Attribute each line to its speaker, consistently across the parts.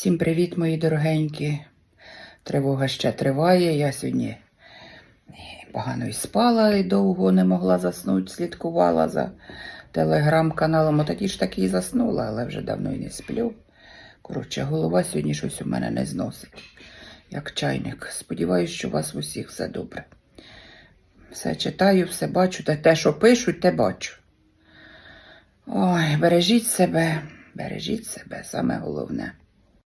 Speaker 1: Всім привіт, мої дорогенькі. Тривога ще триває. Я сьогодні погано і спала і довго не могла заснути, слідкувала за телеграм-каналом. Тоді ж таки і заснула, але вже давно і не сплю. Коротше, голова сьогодні щось у мене не зносить, як чайник. Сподіваюсь, що у вас усіх все добре. Все читаю, все бачу, те, те, що пишуть, те бачу. Ой, бережіть себе, бережіть себе, саме головне.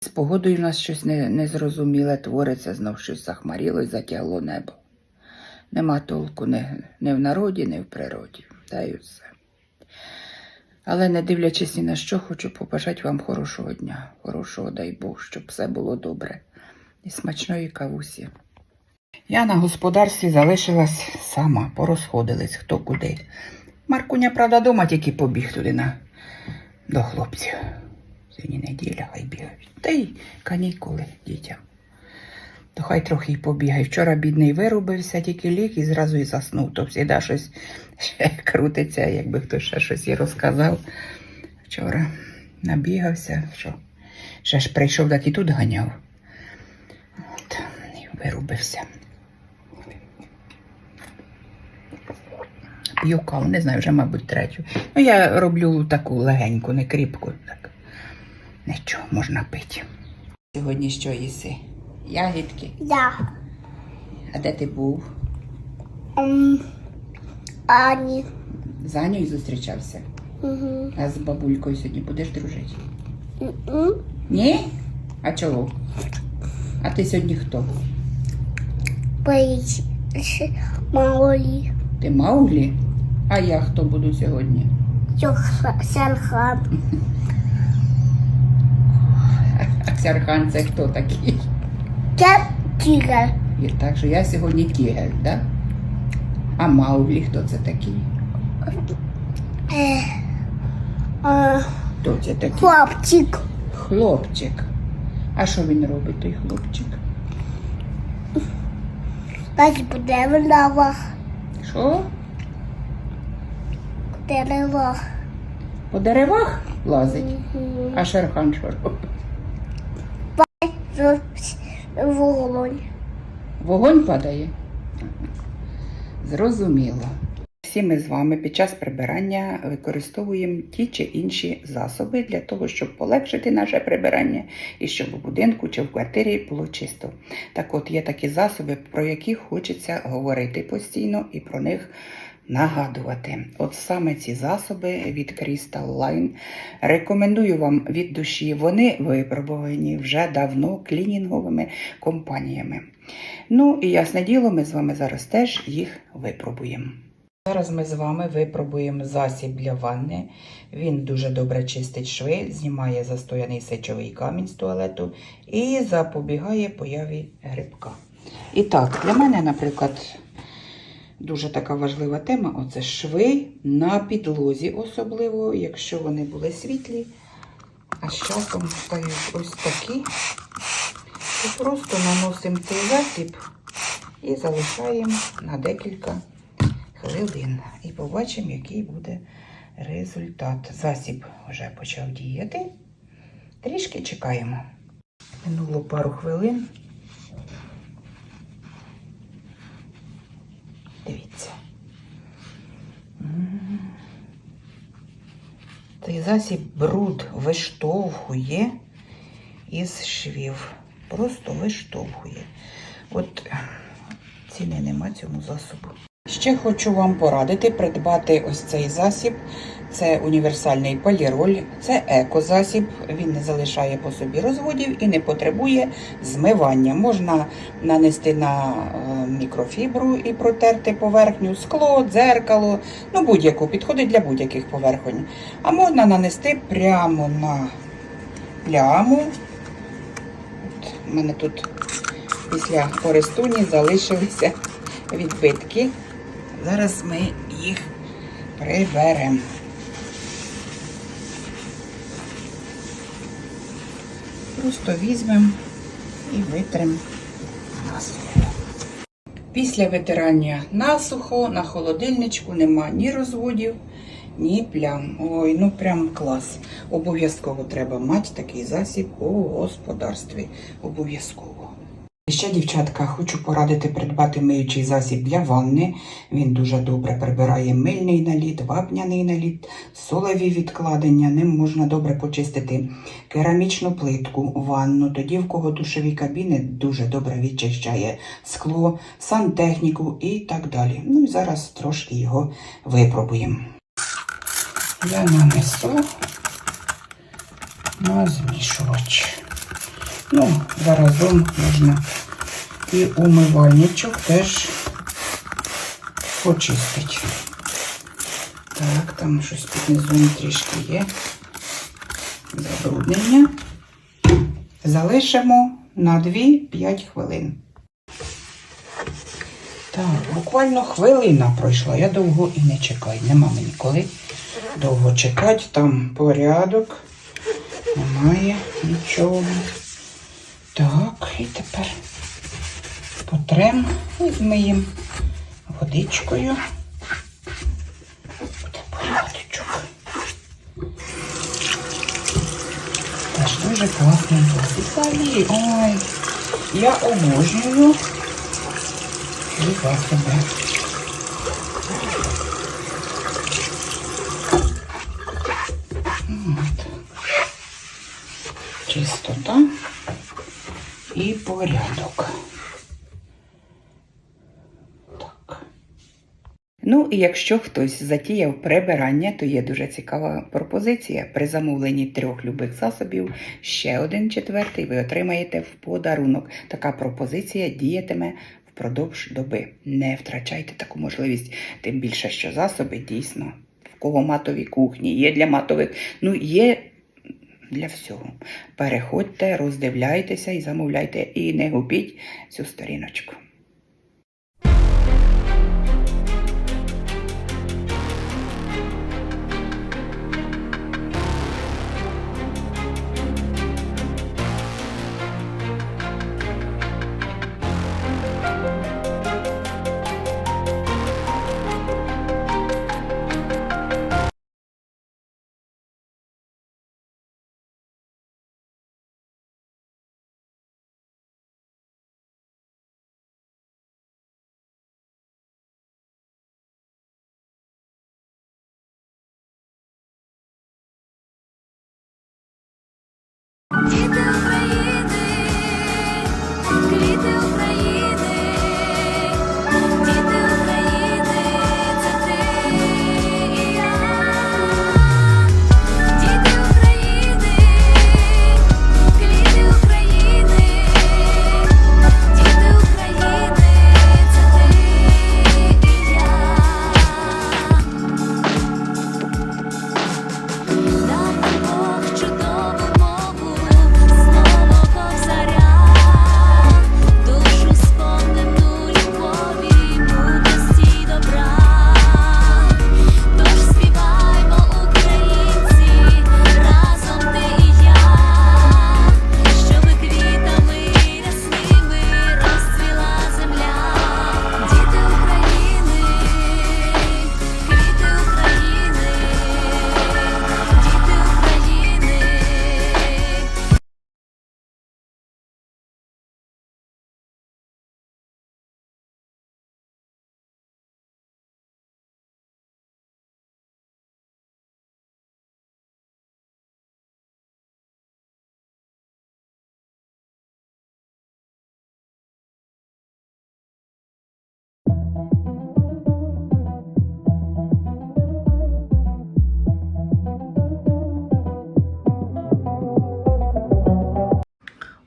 Speaker 1: З погодою в нас щось не- незрозуміле твориться, знов щось захмаріло і затягло небо. Нема толку ні, ні в народі, ні в природі. Та й все. Але не дивлячись ні на що, хочу побажати вам хорошого дня, хорошого дай Бог, щоб все було добре. І смачної кавусі. Я на господарстві залишилась сама, порозходились хто куди. Маркуня, правда, дома тільки побіг туди на... до хлопців. Сьогодні неділя, хай бігають. Та й канікули дітям. То хай трохи й побігає. Вчора бідний вирубився, тільки ліг і зразу і заснув. То всіда щось ще крутиться, якби хтось ще щось і розказав. Вчора набігався, що ще ж прийшов, так і тут ганяв. От, і вирубився. П'ю каву, не знаю, вже, мабуть, третю. Ну, я роблю таку легеньку, не кріпку. Так. Нічого, можна пити. Сьогодні що їси? Ягідки.
Speaker 2: Да.
Speaker 1: А де ти був?
Speaker 2: М, Ані.
Speaker 1: З Анею зустрічався.
Speaker 2: Угу.
Speaker 1: А з бабулькою сьогодні будеш дружити?
Speaker 2: М,
Speaker 1: Ні? А чого? А ти сьогодні хто?
Speaker 2: Поїдь. Ще
Speaker 1: Ти Мауглі? А я хто буду сьогодні? А Сярхан це хто такий?
Speaker 2: Це тігр.
Speaker 1: І так що я сьогодні тігель, так? А Мауглі хто це такий?
Speaker 2: Е, е,
Speaker 1: Хто це такий?
Speaker 2: Хлопчик.
Speaker 1: Хлопчик. А що він робить, той хлопчик?
Speaker 2: Буде в лавах.
Speaker 1: Що?
Speaker 2: Дерева.
Speaker 1: По деревах лазить? А Шерхан що робить?
Speaker 2: Вогонь.
Speaker 1: Вогонь падає? Зрозуміло. Всі ми з вами під час прибирання використовуємо ті чи інші засоби для того, щоб полегшити наше прибирання і щоб у будинку чи в квартирі було чисто. Так от є такі засоби, про які хочеться говорити постійно і про них нагадувати. От саме ці засоби від Crystal Line рекомендую вам від душі. Вони випробувані вже давно клінінговими компаніями. Ну і ясне діло, ми з вами зараз теж їх випробуємо. Зараз ми з вами випробуємо засіб для ванни. Він дуже добре чистить шви, знімає застояний сечовий камінь з туалету і запобігає появі грибка. І так, для мене, наприклад, дуже така важлива тема оце шви на підлозі, особливо, якщо вони були світлі. А з часом стають ось такі. І просто наносимо цей засіб і залишаємо на декілька хвилин. І побачимо, який буде результат. Засіб вже почав діяти. Трішки чекаємо. Минуло пару хвилин. Дивіться. Цей засіб бруд виштовхує із швів. Просто виштовхує. От ціни нема цьому засобу. Ще хочу вам порадити придбати ось цей засіб. Це універсальний поліроль, це екозасіб. Він не залишає по собі розводів і не потребує змивання. Можна нанести на е, мікрофібру і протерти поверхню, скло, дзеркало, ну будь-яку, підходить для будь-яких поверхонь. А можна нанести прямо на пляму. От, у мене тут після користуні залишилися відбитки. Зараз ми їх приберемо. Просто візьмемо і витримо насухо. Після витирання насухо на холодильничку нема ні розводів, ні плям. Ой, ну прям клас. Обов'язково треба мати такий засіб у господарстві. Обов'язково. Ще, дівчатка, хочу порадити придбати миючий засіб для ванни. Він дуже добре прибирає мильний наліт, вапняний наліт, солеві відкладення. Ним можна добре почистити керамічну плитку, ванну. Тоді, в кого душові кабіни дуже добре відчищає скло, сантехніку і так далі. Ну і зараз трошки його випробуємо. Я нанесу на змішувач. Ну, заразом можна і умивальничок теж почистити. Так, там щось під низом трішки є. Забруднення. Залишимо на 2-5 хвилин. Так, буквально хвилина пройшла. Я довго і не чекаю. Нема мені коли довго чекати. Там порядок. Немає нічого. Так, і тепер потрем і змиємо водичкою. Буде порядочок. Теж дуже досвід. Взагалі, ой, я обожнюю ці засоби. Порядок. Так. Ну, і якщо хтось затіяв прибирання, то є дуже цікава пропозиція. При замовленні трьох любих засобів ще один четвертий ви отримаєте в подарунок. Така пропозиція діятиме впродовж доби. Не втрачайте таку можливість, тим більше, що засоби дійсно в кого матові кухні, є для матових, ну є для всього. Переходьте, роздивляйтеся і замовляйте, і не губіть цю сторіночку.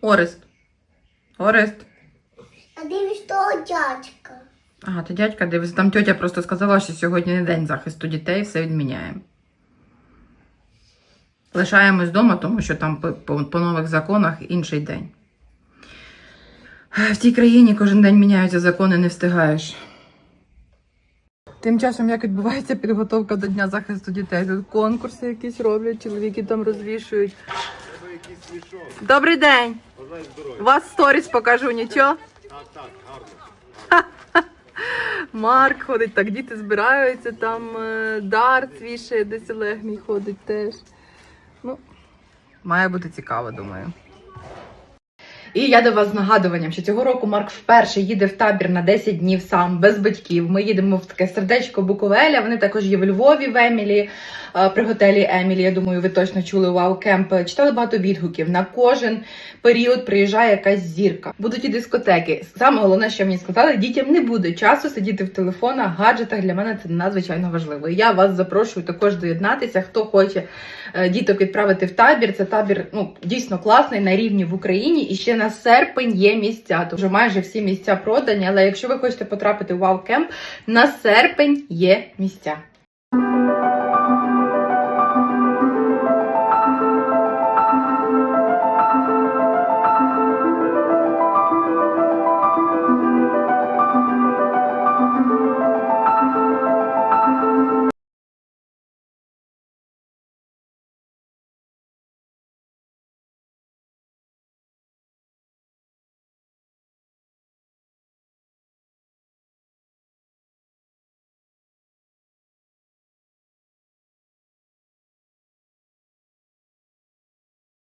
Speaker 1: Орест. Орест.
Speaker 2: А дивись того дядька.
Speaker 1: Ага, ти дядька дивись, там тьотя просто сказала, що сьогодні не день захисту дітей, все відміняємо. Лишаємось вдома, тому що там по, по, по нових законах інший день. В тій країні кожен день міняються закони, не встигаєш. Тим часом, як відбувається підготовка до Дня захисту дітей? Тут конкурси якісь роблять, чоловіки там розвішують. Добрий день! У вас сторіс покажу, нічого?
Speaker 3: Так, так, гарно. Марк ходить, так діти збираються, там е, Дарт вішає, десь Олег мій ходить теж. Ну, має бути цікаво, думаю. І я до вас з нагадуванням, що цього року Марк вперше їде в табір на 10 днів сам, без батьків. Ми їдемо в таке сердечко Буковеля. Вони також є в Львові, в Емілі, при готелі Емілі. Я думаю, ви точно чули Вау Кемп. Читали багато відгуків. На кожен період приїжджає якась зірка. Будуть і дискотеки. Саме головне, що мені сказали, дітям не буде часу сидіти в телефонах, гаджетах. Для мене це надзвичайно важливо. Я вас запрошую також доєднатися. Хто хоче е, діток відправити в табір. Це табір ну дійсно класний на рівні в Україні. І ще на серпень є місця. Тож майже всі місця продані. Але якщо ви хочете потрапити в Wow Camp, на серпень є місця.